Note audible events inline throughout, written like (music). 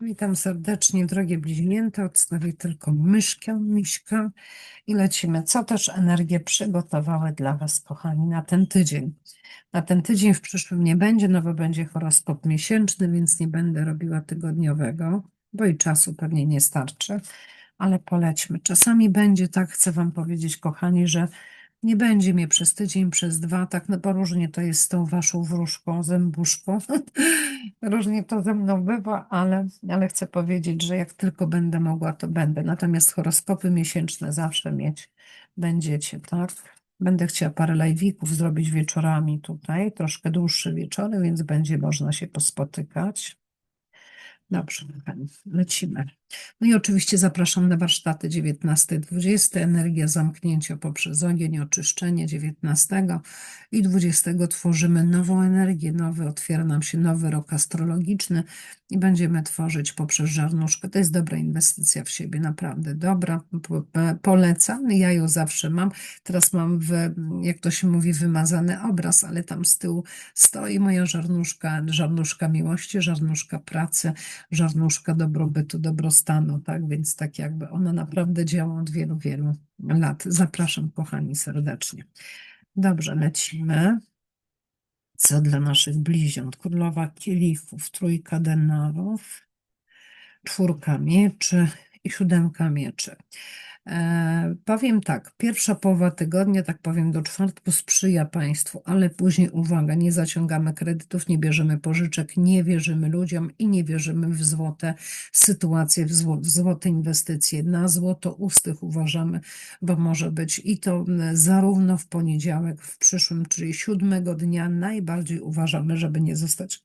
Witam serdecznie, drogie bliźnięta. Odstawię tylko myszkę, miśkę i lecimy. Co też energie przygotowały dla Was, kochani, na ten tydzień? Na ten tydzień w przyszłym nie będzie, no bo będzie horoskop miesięczny, więc nie będę robiła tygodniowego, bo i czasu pewnie nie starczy, ale polećmy. Czasami będzie tak, chcę Wam powiedzieć, kochani, że nie będzie mnie przez tydzień, przez dwa, tak no bo różnie to jest z tą Waszą wróżką, zębuszką. (laughs) Różnie to ze mną bywa, ale, ale chcę powiedzieć, że jak tylko będę mogła, to będę. Natomiast horoskopy miesięczne zawsze mieć będziecie, tak? Będę chciała parę live'ików zrobić wieczorami tutaj, troszkę dłuższe wieczory, więc będzie można się pospotykać. Dobrze, lecimy. No i oczywiście zapraszam na warsztaty 19-20, energia zamknięcia poprzez ogień, oczyszczenie 19 i 20 tworzymy nową energię, nowy, otwiera nam się nowy rok astrologiczny i będziemy tworzyć poprzez żarnuszkę. To jest dobra inwestycja w siebie, naprawdę dobra, polecam, ja ją zawsze mam. Teraz mam, w, jak to się mówi, wymazany obraz, ale tam z tyłu stoi moja żarnuszka, żarnuszka miłości, żarnuszka pracy, żarnuszka dobrobytu, dobrostanu, tak? Więc tak jakby ona naprawdę działa od wielu, wielu lat. Zapraszam, kochani, serdecznie. Dobrze, lecimy. Co dla naszych bliźniąt? Królowa kielichów, trójka denarów, czwórka mieczy i siódemka mieczy. E, powiem tak, pierwsza połowa tygodnia, tak powiem do czwartku, sprzyja Państwu, ale później uwaga, nie zaciągamy kredytów, nie bierzemy pożyczek, nie wierzymy ludziom i nie wierzymy w złote sytuacje, w, zło, w złote inwestycje. Na złoto ustych uważamy, bo może być i to zarówno w poniedziałek, w przyszłym, czyli siódmego dnia, najbardziej uważamy, żeby nie zostać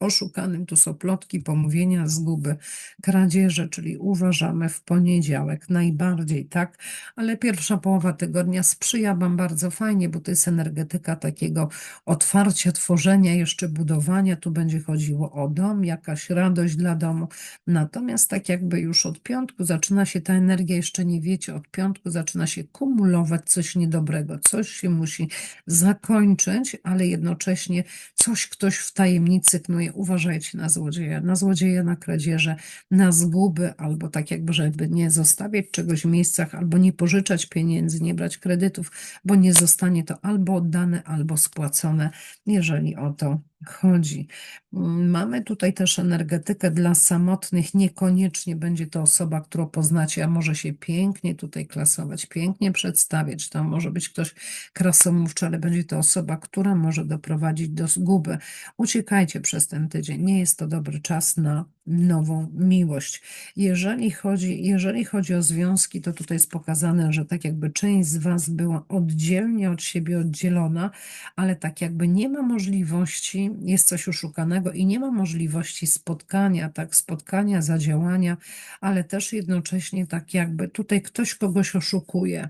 oszukanym. Tu są plotki, pomówienia, zguby, kradzieże, czyli uważamy w poniedziałek najbardziej, tak? Ale pierwsza połowa tygodnia sprzyja Wam bardzo fajnie, bo to jest energetyka takiego otwarcia, tworzenia, jeszcze budowania. Tu będzie chodziło o dom, jakaś radość dla domu. Natomiast tak jakby już od piątku zaczyna się ta energia, jeszcze nie wiecie, od piątku zaczyna się kumulować coś niedobrego, coś się musi zakończyć, ale jednocześnie coś ktoś w tajemnicy knuje uważajcie na złodzieja, na złodzieja, na kradzieże, na zguby, albo tak jakby, żeby nie zostawiać czegoś w miejscach, albo nie pożyczać pieniędzy, nie brać kredytów, bo nie zostanie to albo oddane, albo spłacone, jeżeli o to chodzi. Mamy tutaj też energetykę dla samotnych, niekoniecznie będzie to osoba, którą poznacie, a może się pięknie tutaj klasować, pięknie przedstawiać. Tam może być ktoś krasomówczy, ale będzie to osoba, która może doprowadzić do zguby. Uciekajcie przez ten tydzień. Nie jest to dobry czas na nową miłość. Jeżeli chodzi, jeżeli chodzi o związki, to tutaj jest pokazane, że tak jakby część z Was była oddzielnie od siebie oddzielona, ale tak jakby nie ma możliwości, jest coś oszukanego i nie ma możliwości spotkania, tak, spotkania, zadziałania, ale też jednocześnie tak jakby tutaj ktoś kogoś oszukuje.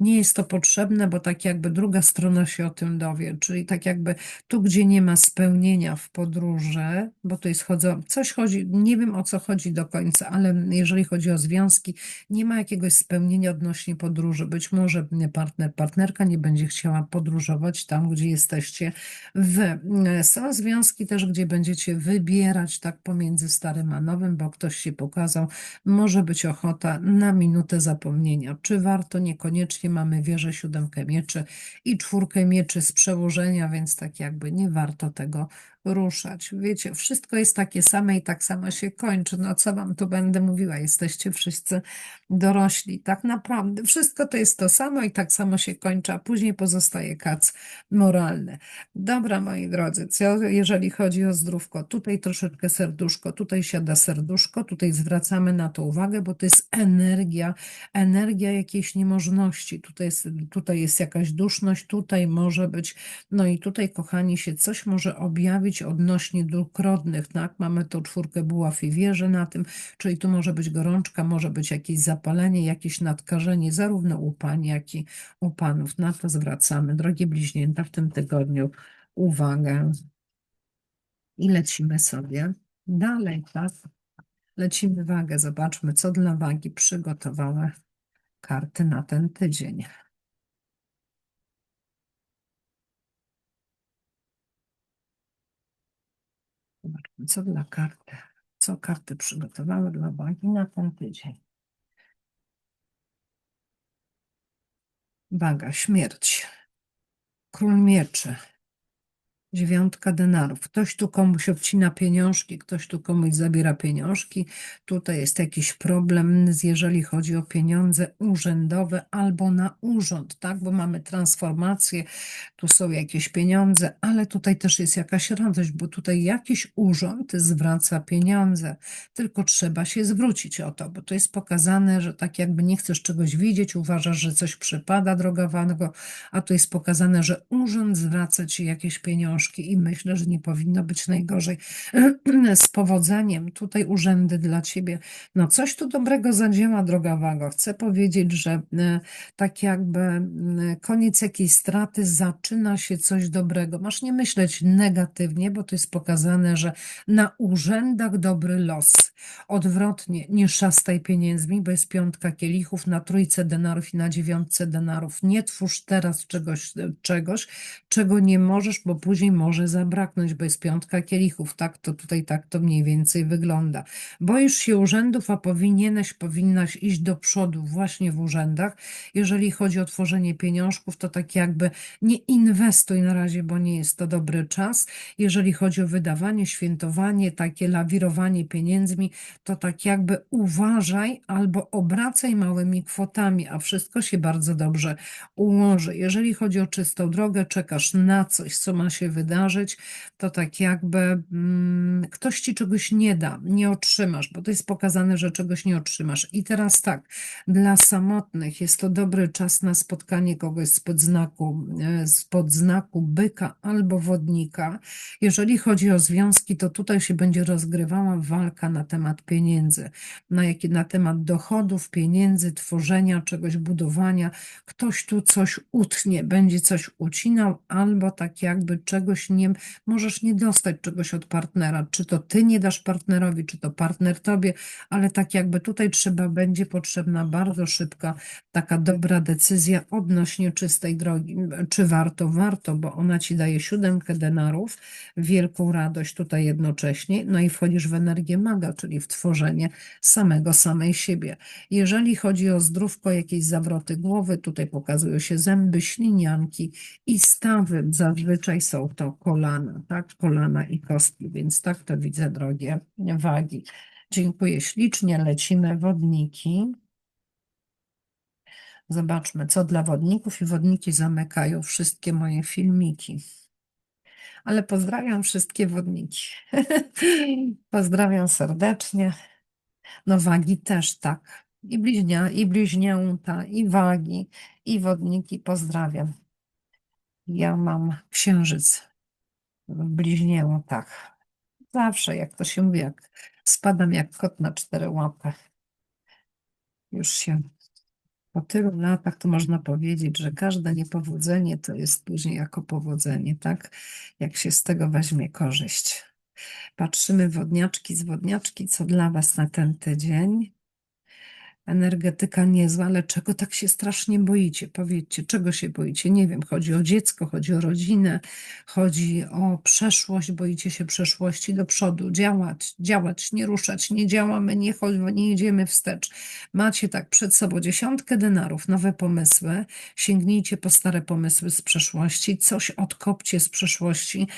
Nie jest to potrzebne, bo tak jakby druga strona się o tym dowie, czyli tak jakby tu, gdzie nie ma spełnienia w podróży, bo to jest chodzą, coś chodzi, nie wiem o co chodzi do końca, ale jeżeli chodzi o związki, nie ma jakiegoś spełnienia odnośnie podróży. Być może partner, partnerka nie będzie chciała podróżować tam, gdzie jesteście wy. Są związki też, gdzie będziecie wybierać tak pomiędzy starym a nowym, bo ktoś się pokazał, może być ochota na minutę zapomnienia. Czy warto niekoniecznie koniecznie mamy wieżę, siódemkę mieczy i czwórkę mieczy z przełożenia, więc tak jakby nie warto tego ruszać. Wiecie, wszystko jest takie same i tak samo się kończy. No co wam tu będę mówiła? Jesteście wszyscy dorośli. Tak naprawdę wszystko to jest to samo i tak samo się kończy, a później pozostaje kac moralny. Dobra, moi drodzy, co jeżeli chodzi o zdrówko, tutaj troszeczkę serduszko, tutaj siada serduszko, tutaj zwracamy na to uwagę, bo to jest energia, energia jakiejś niemożności. Tutaj jest, tutaj jest jakaś duszność, tutaj może być, no i tutaj, kochani, się coś może objawić odnośnie dróg rodnych, tak? Mamy tą czwórkę buław i wieży na tym, czyli tu może być gorączka, może być jakieś zapalenie, jakieś nadkażenie, zarówno u pań, jak i u panów. Na to zwracamy, drogie bliźnięta, w tym tygodniu uwagę. I lecimy sobie dalej, tak? Lecimy wagę, zobaczmy, co dla wagi przygotowały karty na ten tydzień. Zobaczmy, co dla karty, Co karty przygotowały dla wagi na ten tydzień? Waga, śmierć. Król mieczy. Dziewiątka denarów. Ktoś tu komuś obcina pieniążki, ktoś tu komuś zabiera pieniążki. Tutaj jest jakiś problem, jeżeli chodzi o pieniądze urzędowe albo na urząd, tak? Bo mamy transformację, tu są jakieś pieniądze, ale tutaj też jest jakaś radość, bo tutaj jakiś urząd zwraca pieniądze, tylko trzeba się zwrócić o to, bo to jest pokazane, że tak jakby nie chcesz czegoś widzieć, uważasz, że coś przypada drogowanego, a tu jest pokazane, że urząd zwraca ci jakieś pieniążki i myślę, że nie powinno być najgorzej. (clears throat) Z powodzeniem tutaj urzędy dla ciebie. No coś tu dobrego zadziała, droga Wago. Chcę powiedzieć, że e, tak jakby koniec jakiejś straty zaczyna się coś dobrego. Masz nie myśleć negatywnie, bo to jest pokazane, że na urzędach dobry los. Odwrotnie, nie szastaj pieniędzmi, bo jest piątka kielichów na trójce denarów i na dziewiątce denarów. Nie twórz teraz czegoś, czegoś, czego nie możesz, bo później może zabraknąć, bo jest piątka kielichów. Tak to tutaj tak to mniej więcej wygląda. Boisz się urzędów, a powinieneś, powinnaś iść do przodu właśnie w urzędach. Jeżeli chodzi o tworzenie pieniążków, to tak jakby nie inwestuj na razie, bo nie jest to dobry czas. Jeżeli chodzi o wydawanie, świętowanie, takie lawirowanie pieniędzmi, to tak jakby uważaj albo obracaj małymi kwotami, a wszystko się bardzo dobrze ułoży. Jeżeli chodzi o czystą drogę, czekasz na coś, co ma się wydarzyć, to tak jakby mm, ktoś ci czegoś nie da, nie otrzymasz, bo to jest pokazane, że czegoś nie otrzymasz. I teraz tak, dla samotnych jest to dobry czas na spotkanie kogoś spod znaku, e, spod znaku byka albo wodnika. Jeżeli chodzi o związki, to tutaj się będzie rozgrywała walka na temat pieniędzy, na, jakie, na temat dochodów, pieniędzy, tworzenia czegoś, budowania. Ktoś tu coś utnie, będzie coś ucinał, albo tak jakby czegoś nie, możesz nie dostać czegoś od partnera. Czy to ty nie dasz partnerowi, czy to partner tobie, ale tak jakby tutaj trzeba, będzie potrzebna bardzo szybka, taka dobra decyzja odnośnie czystej drogi. Czy warto? Warto, bo ona ci daje siódemkę denarów, wielką radość tutaj jednocześnie, no i wchodzisz w energię maga, czyli w tworzenie samego, samej siebie. Jeżeli chodzi o zdrówko, jakieś zawroty głowy, tutaj pokazują się zęby, ślinianki i stawy, zazwyczaj są to kolana, tak, kolana i kostki, więc tak to widzę, drogie wagi. Dziękuję ślicznie, lecimy wodniki. Zobaczmy, co dla wodników i wodniki zamykają wszystkie moje filmiki. Ale pozdrawiam wszystkie wodniki. (laughs) pozdrawiam serdecznie. No wagi też tak. I bliźnia, i bliźnięta, i wagi, i wodniki pozdrawiam. Ja mam księżyc w bliźniętach. Zawsze, jak to się mówi, jak spadam jak kot na cztery łapy. Już się po tylu latach to można powiedzieć, że każde niepowodzenie to jest później jako powodzenie, tak? Jak się z tego weźmie korzyść. Patrzymy wodniaczki z wodniaczki, co dla Was na ten tydzień energetyka niezła, ale czego tak się strasznie boicie? Powiedzcie, czego się boicie? Nie wiem, chodzi o dziecko, chodzi o rodzinę, chodzi o przeszłość, boicie się przeszłości do przodu, działać, działać, nie ruszać, nie działamy, nie, chodzimy, nie jedziemy wstecz. Macie tak przed sobą dziesiątkę denarów, nowe pomysły, sięgnijcie po stare pomysły z przeszłości, coś odkopcie z przeszłości.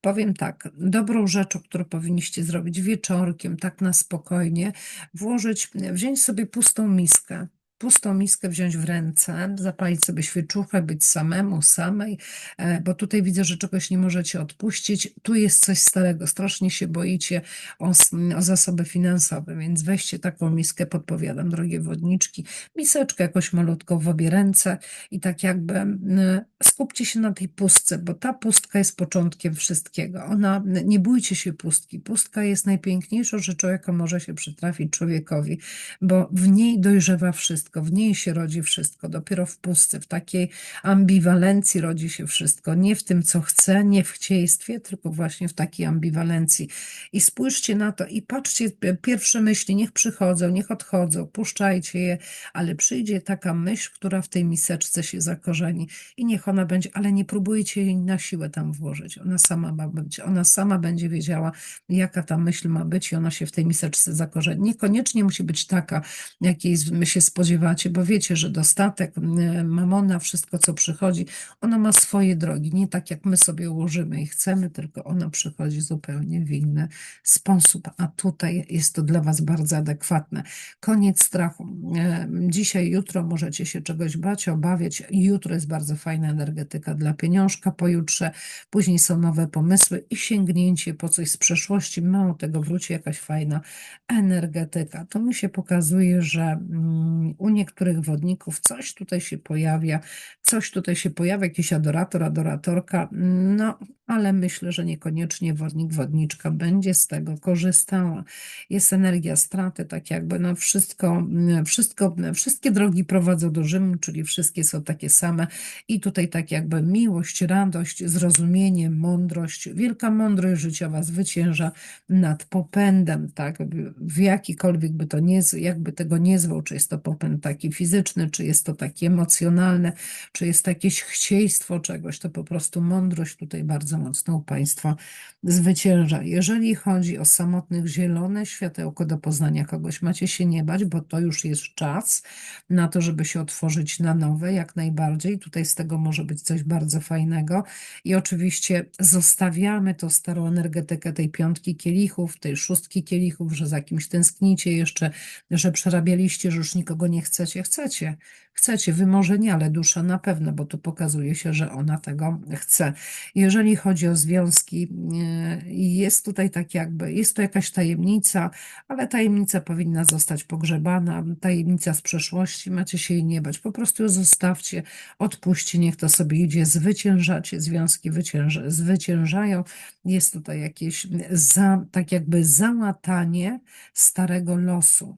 Powiem tak, dobrą rzeczą, którą powinniście zrobić wieczorkiem, tak na spokojnie, włożyć, wziąć sobie pustą miskę, pustą miskę wziąć w ręce, zapalić sobie świeczuchę, być samemu, samej, e, bo tutaj widzę, że czegoś nie możecie odpuścić. Tu jest coś starego, strasznie się boicie o, o zasoby finansowe, więc weźcie taką miskę, podpowiadam, drogie wodniczki, miseczkę jakoś malutką w obie ręce i tak jakby skupcie się na tej pustce, bo ta pustka jest początkiem wszystkiego. Ona, nie bójcie się pustki. Pustka jest najpiękniejszą rzeczą, jaka może się przytrafić człowiekowi, bo w niej dojrzewa wszystko wszystko, w niej się rodzi wszystko, dopiero w pustce, w takiej ambiwalencji rodzi się wszystko, nie w tym, co chce, nie w chcieństwie, tylko właśnie w takiej ambiwalencji. I spójrzcie na to i patrzcie, pierwsze myśli niech przychodzą, niech odchodzą, puszczajcie je, ale przyjdzie taka myśl, która w tej miseczce się zakorzeni i niech ona będzie, ale nie próbujcie jej na siłę tam włożyć. Ona sama ma być, ona sama będzie wiedziała, jaka ta myśl ma być i ona się w tej miseczce zakorzeni. Niekoniecznie musi być taka, jakiej się spodziewacie, bo wiecie, że dostatek, mamona, wszystko co przychodzi, ona ma swoje drogi, nie tak jak my sobie ułożymy i chcemy, tylko ona przychodzi zupełnie w inny sposób, a tutaj jest to dla Was bardzo adekwatne. Koniec strachu. Dzisiaj, jutro możecie się czegoś bać, obawiać. Jutro jest bardzo fajna energetyka dla pieniążka, pojutrze, później są nowe pomysły i sięgnięcie po coś z przeszłości. Mało tego, wróci jakaś fajna energetyka. To mi się pokazuje, że mm, niektórych wodników coś tutaj się pojawia, coś tutaj się pojawia, jakiś adorator, adoratorka, no ale myślę, że niekoniecznie wodnik, wodniczka będzie z tego korzystała. Jest energia straty, tak jakby no wszystko, wszystko, wszystkie drogi prowadzą do Rzymu, czyli wszystkie są takie same i tutaj tak jakby miłość, radość, zrozumienie, mądrość, wielka mądrość życiowa zwycięża nad popędem, tak, w jakikolwiek by to nie, jakby tego nie zwał, czy jest to popęd taki fizyczny, czy jest to taki emocjonalny, czy jest to jakieś chcieństwo czegoś, to po prostu mądrość tutaj bardzo u Państwa zwycięża. Jeżeli chodzi o samotnych zielone światełko do poznania kogoś, macie się nie bać, bo to już jest czas na to, żeby się otworzyć na nowe, jak najbardziej. Tutaj z tego może być coś bardzo fajnego. I oczywiście zostawiamy tą starą energetykę tej piątki kielichów, tej szóstki kielichów, że za kimś tęsknicie jeszcze, że przerabialiście, że już nikogo nie chcecie. Chcecie, chcecie, wy może nie, ale dusza na pewno, bo tu pokazuje się, że ona tego chce. Jeżeli chodzi o związki, e, jest tutaj tak jakby, jest to jakaś tajemnica, ale tajemnica powinna zostać pogrzebana, tajemnica z przeszłości, macie się jej nie bać, po prostu ją zostawcie, odpuśćcie, niech to sobie idzie, zwyciężacie, związki wycięża, zwyciężają, jest tutaj jakieś za, tak jakby załatanie starego losu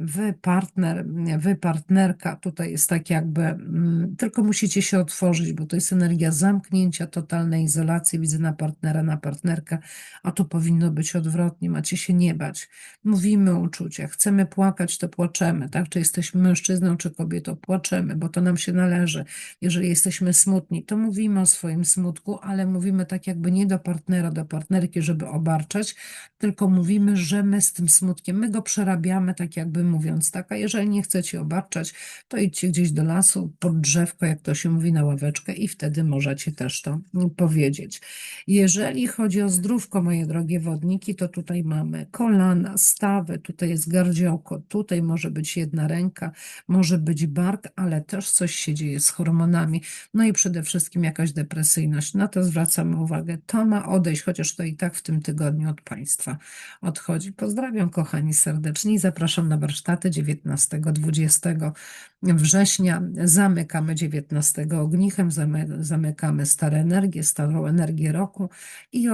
wy partner, wy partnerka, tutaj jest tak jakby, mm, tylko musicie się otworzyć, bo to jest energia zamknięcia, totalnej izolacji, widzę na partnera, na partnerkę, a tu powinno być odwrotnie, macie się nie bać. Mówimy o uczuciach, chcemy płakać, to płaczemy, tak? Czy jesteśmy mężczyzną, czy kobietą, płaczemy, bo to nam się należy. Jeżeli jesteśmy smutni, to mówimy o swoim smutku, ale mówimy tak jakby nie do partnera, do partnerki, żeby obarczać, tylko mówimy, że my z tym smutkiem, my go przerabiamy tak jakby mówiąc tak, a jeżeli nie chcecie obarczać, to idźcie gdzieś do lasu, pod drzewko, jak to się mówi, na ławeczkę i wtedy możecie też to powiedzieć. Jeżeli chodzi o zdrówko, moje drogie wodniki, to tutaj mamy kolana, stawy, tutaj jest gardziołko, tutaj może być jedna ręka, może być bark, ale też coś się dzieje z hormonami, no i przede wszystkim jakaś depresyjność. Na to zwracamy uwagę. To ma odejść, chociaż to i tak w tym tygodniu od Państwa odchodzi. Pozdrawiam kochani serdecznie i zapraszam na warsztat warsztaty 19-20 września. Zamykamy 19 ognichem, zamykamy stare energie, starą energię roku i,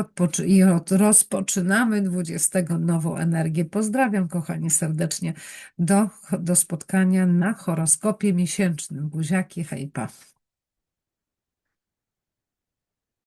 i od, rozpoczynamy 20 nową energię. Pozdrawiam kochani serdecznie do, do spotkania na horoskopie miesięcznym. Buziaki, hejpa.